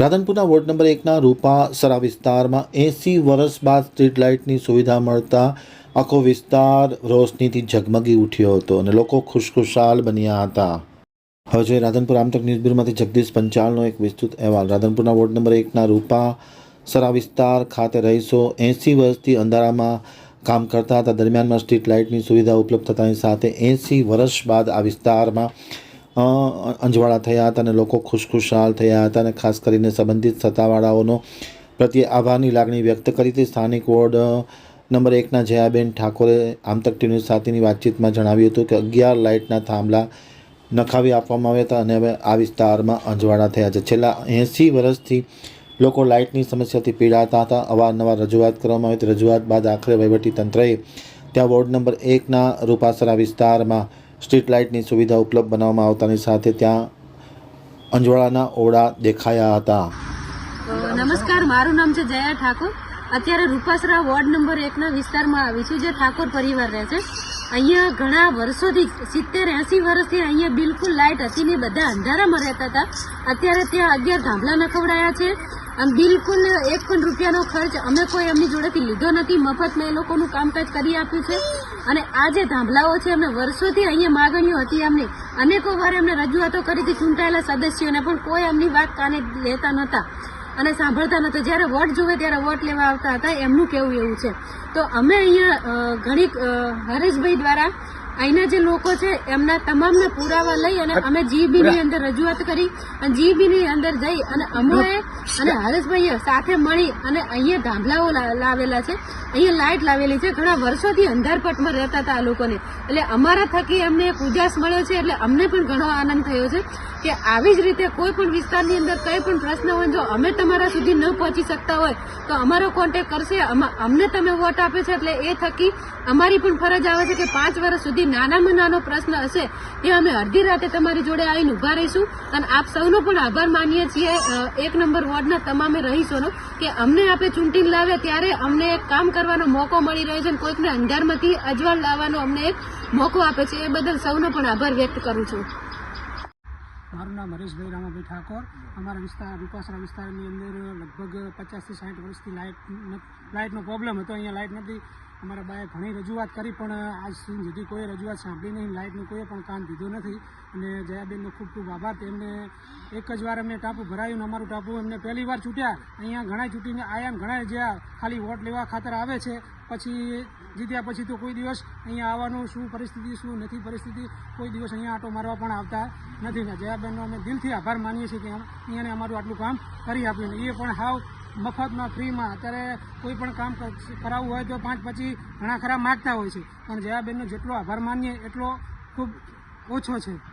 રાધનપુરના ward number એકના રૂપાસરા વિસ્તારમાં એંસી વર્ષ બાદ સ્ટ્રીટ લાઇટની સુવિધા મળતા આખો વિસ્તાર રોશનીથી ઝગમગી ઉઠ્યો હતો અને લોકો ખુશખુશાલ બન્યા હતા. હવે જોઈએ રાધનપુર આમતક ન્યૂઝ બ્યુરોમાંથી જગદીશ પંચાલનો એક વિસ્તૃત અહેવાલ. રાધનપુરના વોર્ડ નંબર એકના રૂપાસરા વિસ્તાર ખાતે રહીશો એંસી વર્ષથી અંધારામાં કામ કરતા હતા. દરમિયાનમાં સ્ટ્રીટ લાઇટની સુવિધા ઉપલબ્ધ થતાની સાથે એંસી વર્ષ બાદ આ વિસ્તારમાં અંજવાળા થયા હતા અને લોકો ખુશખુશાલ થયા હતા અને ખાસ કરીને સંબંધિત સત્તાવાળાઓનો પ્રત્યે આભારની લાગણી વ્યક્ત કરી હતી. સ્થાનિક વોર્ડ નંબર એકના જયાબેન ઠાકોરે આમતક ટીવી સાથેની વાતચીતમાં જણાવ્યું હતું કે અગિયાર લાઇટના થાંભલા નખાવી આપવામાં આવ્યા હતા અને હવે આ વિસ્તારમાં અંજવાળા થયા છે. છેલ્લા એંસી વર્ષથી લોકો લાઇટની સમસ્યાથી પીડાતા હતા. અવારનવાર રજૂઆત કરવામાં આવી હતી. રજૂઆત બાદ આખરે વહીવટી તંત્રએ ત્યાં વોર્ડ નંબર એકના રૂપાસરા વિસ્તારમાં સ્ટ્રીટ લાઇટની સુવિધા ઉપલબ્ધ બનાવવામાં આવતાની સાથે ત્યાં અંજવાળાના ઓરડા દેખાયા હતા. નમસ્કાર, મારું નામ છે જયા ઠાકોર. અત્યારે રૂપાસરા વોર્ડ નંબર એકના વિસ્તારમાં આવી છું, જે ઠાકોર પરિવાર રહે છે. અહીંયા ઘણા વર્ષોથી, સિત્તેર એસી વર્ષથી અહીંયા બિલકુલ લાઇટ હતી નહીં બધા અંધારામાં રહેતા હતા. અત્યારે ત્યાં અગિયાર થાંભલા નખવડાયા છે. આમ બિલકુલ એક પણ રૂપિયાનો ખર્ચ અમે કોઈ એમની જોડેથી લીધો નથી. મફતમાં એ લોકોનું કામકાજ કરી આપ્યું છે. અને આ જે ધાંભલાઓ છે એમને વર્ષોથી અહીંયા માગણીઓ હતી એમની. અનેકો વાર એમને રજૂઆતો કરી હતી, ચૂંટાયેલા સદસ્યોને પણ કોઈ એમની વાત કાને લેતા નહોતા. અને સાંભળતા નહોતા. જ્યારે વોટ જોવે ત્યારે વોટ લેવા આવતા હતા. એમનું કેવું એવું છે? તો અમે અહીંયા ઘણી હરેશભાઈ દ્વારા અહીંના જે લોકો છે, એમના તમામના પુરાવા લઈ અને અમે જીબીની અંદર રજૂઆત કરી અને જીબીની અંદર જઈ અને અમોએ અને હરેશભાઈએ સાથે મળી અને અહીંયા ધાંભલાઓ લાવેલા છે. અહીંયા લાઇટ લાવેલી છે. ઘણા વર્ષોથી અંધારપટમાં રહેતા હતા આ લોકોને. એટલે અમારા થકી અમને એક ઉજાસ મળ્યો છે એટલે અમને પણ ઘણો આનંદ થયો છે કે આવી જ રીતે કોઈ પણ વિસ્તારની અંદર કંઈ પણ પ્રશ્ન હોય જો અમે તમારા સુધી ન પહોંચી શકતા હોય, તો અમારો કોન્ટેક કરશે. અમ- અમને તમે વોટ આપે છે એટલે એ થકી અમારી પણ ફરજ આવે છે કે પાંચ વર્ષ સુધી નાનામાં નાનો પ્રશ્ન હશે એ અમે અડધી રાતે તમારી જોડે આવીને ઊભા રહીશું. અને આપ સૌનો પણ આભાર માનીએ છીએ એક નંબર વોર્ડના તમામે રહીશોનો, કે અમને આપે ચૂંટીને લાવે ત્યારે અમને એક કામ કરવાનો મોકો મળી રહ્યો છે અને કોઈકને અંધારમાંથી અજવાળ લાવવાનો અમને એક મોકો આપે છે. એ બદલ સૌનો પણ આભાર વ્યક્ત કરું છું. મારું નામ હરેશભાઈ રામાભાઈ ઠાકોર. અમારા વિસ્તાર રૂપાસરા વિસ્તારની અંદર લગભગ પચાસથી સાઠ વર્ષથી લાઇટ લાઇટનો પ્રોબ્લેમ હતો. અહીંયા લાઇટ નથી. અમારા બાએ ઘણી રજૂઆત કરી, પણ આજ સુધી કોઈ રજૂઆત સાંભળી નહીં. લાઇટનું કોઈ પણ કામ દીધું નથી. અને જયાબેનનો ખૂબ ખૂબ આભાર. તેમને એક જ વાર અમને ટાપુ ભરાયું ને અમારું ટાપુ એમને પહેલી વાર છૂટ્યા. અહીંયા ઘણા છૂટીને આયા ઘણા જ્યાં ખાલી વોટ લેવા ખાતર આવે છે. પછી જીત્યા પછી તો કોઈ દિવસ અહીંયા આવવાનું શું પરિસ્થિતિ, શું નથી પરિસ્થિતિ, કોઈ દિવસ અહીંયા આટો મારવા પણ આવતા નથી. ને જયાબેનનો અમે દિલથી આભાર માનીએ છીએ કે અહીંયાને અમારું આટલું કામ કરી આપ્યું એ પણ હાવ મફતમાં ફ્રીમાં અત્યારે કોઈ પણ કામ કરાવવું હોય તો પાંચ પછી ઘણા ખરા માગતા હોય છે. પણ જયાબેનનો જેટલો આભાર માનીએ એટલો ખૂબ ઓછો છે.